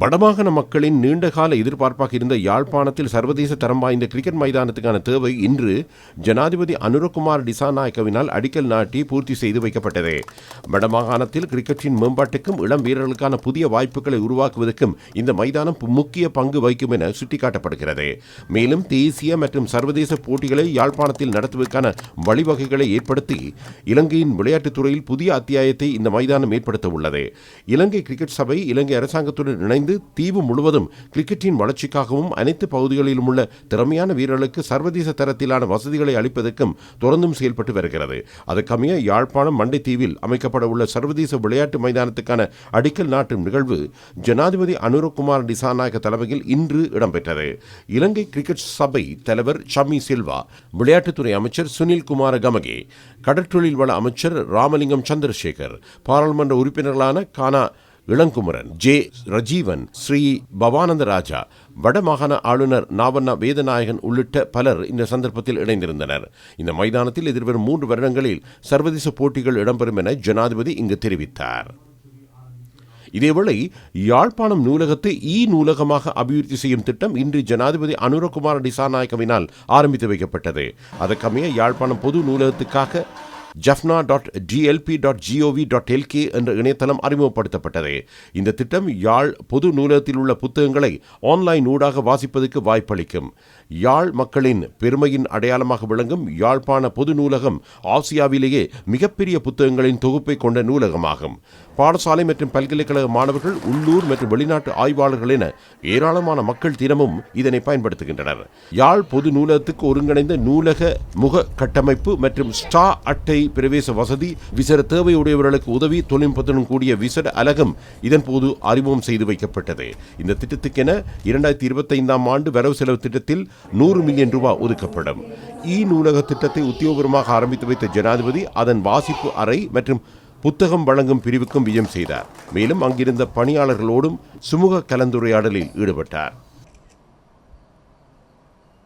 வடமாகாண மக்களின் நீண்டகால எதிர்பார்ப்பாக இருந்த யாழ்ப்பாணத்தில் சர்வதேச தரம் வாய்ந்த கிரிக்கெட் மைதானத்துக்கான தேவை இன்று ஜனாதிபதி அனுரகுமார் டிசாநாயக்கவினால் அடிக்கல் நாட்டி பூர்த்தி செய்து வைக்கப்பட்டது. வடமாகாணத்தில் கிரிக்கெட்டின் மேம்பாட்டுக்கும் இளம் வீரர்களுக்கான புதிய வாய்ப்புகளை உருவாக்குவதற்கும் இந்த மைதானம் முக்கிய பங்கு வகிக்கும் என சுட்டிக்காட்டப்படுகிறது. மேலும் தேசிய மற்றும் சர்வதேச போட்டிகளை யாழ்ப்பாணத்தில் நடத்துவதற்கான வழிவகைகளை ஏற்படுத்தி இலங்கையின் விளையாட்டுத் துறையில் புதிய அத்தியாயத்தை இந்த மைதானம் ஏற்படுத்த உள்ளது இலங்கை கிரிக்கெட் சபை இலங்கை அரசாங்கத்துடன் இணைந்து தீவு முழுவதும் கிரிக்கெட்டின் வளர்ச்சிக்காகவும் அனைத்து பகுதிகளிலும் உள்ள திறமையான வீரர்களுக்கு சர்வதேச தரத்திலான வசதிகளை அளிப்பதற்கும் தொடர்ந்தும் செயல்பட்டு வருகிறது. அதற்கமைய யாழ்ப்பாணம் மண்டைத்தீவில் அமைக்கப்பட உள்ள சர்வதேச விளையாட்டு மைதானத்துக்கான அடிக்கல் நாட்டும் நிகழ்வு ஜனாதிபதி அனுரகுமார் டிசாநாயக தலைமையில் இன்று இடம்பெற்றது. இலங்கை கிரிக்கெட் சபை தலைவர் ஷமி சில்வா விளையாட்டுத்துறை அமைச்சர் சுனில் குமார கமகே கடற்றொழில் வள அமைச்சர் ராமலிங்கம் சந்திரசேகர் பாராளுமன்ற உறுப்பினர்களான கானா இளங்குமரன் ஜே ரஜீவன் ஸ்ரீ பவானந்த ராஜா வடமாகாண ஆளுநர் நாவண்ணா வேதநாயகன் உள்ளிட்ட பலர் இந்த சந்தர்ப்பத்தில் இணைந்திருந்தனர். இந்த மைதானத்தில் எதிர்வரும் மூன்று வருடங்களில் சர்வதேச போட்டிகள் இடம்பெறும் என ஜனாதிபதி இங்கு தெரிவித்தார். இதேவேளை யாழ்ப்பாணம் நூலகத்தை இ நூலகமாக அபிவிருத்தி செய்யும் திட்டம் இன்று ஜனாதிபதி அனுரகுமார் டிசாநாயக்கவினால் ஆரம்பித்து வைக்கப்பட்டது. அதற்கமைய யாழ்ப்பாணம் பொது நூலகத்துக்காக Jaffna dot G L P dot G O V dot L K என்ற இணையதளம் அறிமுகப்படுத்தப்பட்டது. இந்த திட்டம் யாழ் பொது நூலகத்தில் உள்ள புத்தகங்களை ஆன்லைன் ஊடாக வாசிப்பதற்கு வாய்ப்பளிக்கும். யாழ் மக்களின் பெருமையின் அடையாளமாக விளங்கும் யாழ்ப்பாண பொது நூலகம் ஆசியாவிலேயே மிகப்பெரிய புத்தகங்களின் தொகுப்பை கொண்ட நூலகமாகும். பாடசாலை மற்றும் பல்கலைக்கழக மாணவர்கள் உள்ளூர் மற்றும் வெளிநாட்டு ஆய்வாளர்கள் என ஏராளமான மக்கள் தினமும் இதனை பயன்படுத்துகின்றனர். யாழ் பொது நூலகத்துக்கு ஒருங்கிணைந்த நூலக முக கட்டமைப்பு மற்றும் ஸ்டா அட்டை பிரவேச வசதி விசர தேவையுடையவர்களுக்கு உதவி தொழில்நுட்பத்துடன் கூடிய விசர அலகம் இதன்போது அறிமுகம் செய்து வைக்கப்பட்டது. இந்த திட்டத்துக்கென இரண்டாயிரத்தி இருபத்தைந்தாம் ஆண்டு வரவு செலவு திட்டத்தில் நூறு மில்லியன் ரூபாய் ஒதுக்கப்படும். இ நூலக திட்டத்தை உத்தியோகபூர்வமாக ஆரம்பித்து வைத்த ஜனாதிபதி அதன் வாசிப்பு அறை மற்றும் புத்தகம் வழங்கும் பிரிவுக்கும் விஜயம் செய்தார். மேலும் அங்கிருந்த பணியாளர்களோடும் சுமூக கலந்துரையாடலில் ஈடுபட்டார்.